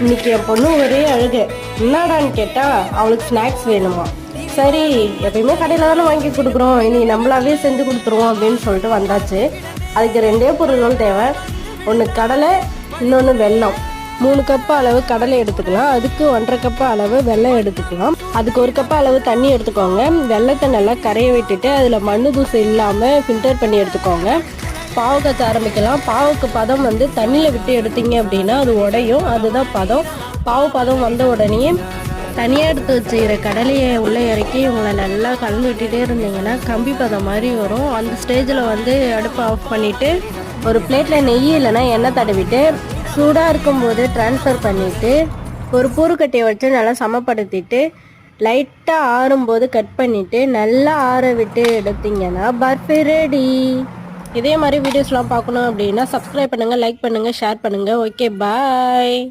இன்னைக்கு என் பொண்ணு ஒரே அழுக. என்னடான்னு கேட்டால் அவளுக்கு ஸ்நாக்ஸ் வேணுமா? சரி எப்பயுமே கடையில் தானே வாங்கி கொடுக்குறோம். இனி நம்மளாவே செஞ்சு கொடுத்துருவோம் அப்படின்னு சொல்லிட்டு வந்தாச்சு. அதுக்கு ரெண்டே பொருள்கள் தேவை. ஒன்று கடலை இன்னொன்று வெல்லம். மூணு கப்பு அளவு கடலை எடுத்துக்கலாம். அதுக்கு ஒன்றரை கப்பு அளவு வெல்லம் எடுத்துக்கலாம். அதுக்கு ஒரு கப்பு அளவு தண்ணி எடுத்துக்கோங்க. வெள்ளத்தை நல்லா கரைய விட்டுட்டு அதில் மண்ணு தூசு இல்லாமல் ஃபில்டர் பண்ணி எடுத்துக்கோங்க. பாவு கத்த ஆரம்பிக்கலாம். பாவுக்கு பதம் வந்து தண்ணியில் விட்டு எடுத்தீங்க அப்படின்னா அது உடையும். அதுதான் பதம். பாவு பதம் வந்த உடனே தனியாக எடுத்து வச்சுக்கிற கடலையை உள்ளே இறக்கி உங்களை நல்லா கலந்து விட்டுட்டே இருந்தீங்கன்னா கம்பி பதம் மாதிரி வரும். அந்த ஸ்டேஜில் வந்து அடுப்பை ஆஃப் பண்ணிவிட்டு ஒரு பிளேட்டில் நெய் இல்லைன்னா எண்ணெய் தடவிட்டு சூடாக இருக்கும்போது ட்ரான்ஸ்ஃபர் பண்ணிவிட்டு ஒரு பூருக்கட்டையை வச்சு நல்லா சமப்படுத்திட்டு லைட்டாக ஆறும்போது கட் பண்ணிவிட்டு நல்லா ஆற விட்டு எடுத்தீங்கன்னா பர்ஃபி ரெடி. இதே மாதிரி வீடியோஸ்லாம் பார்க்கணும் அப்படின்னா சப்ஸ்கிரைப் பண்ணுங்கள் லைக் பண்ணுங்கள் ஷேர் பண்ணுங்கள் ஓகே பாய்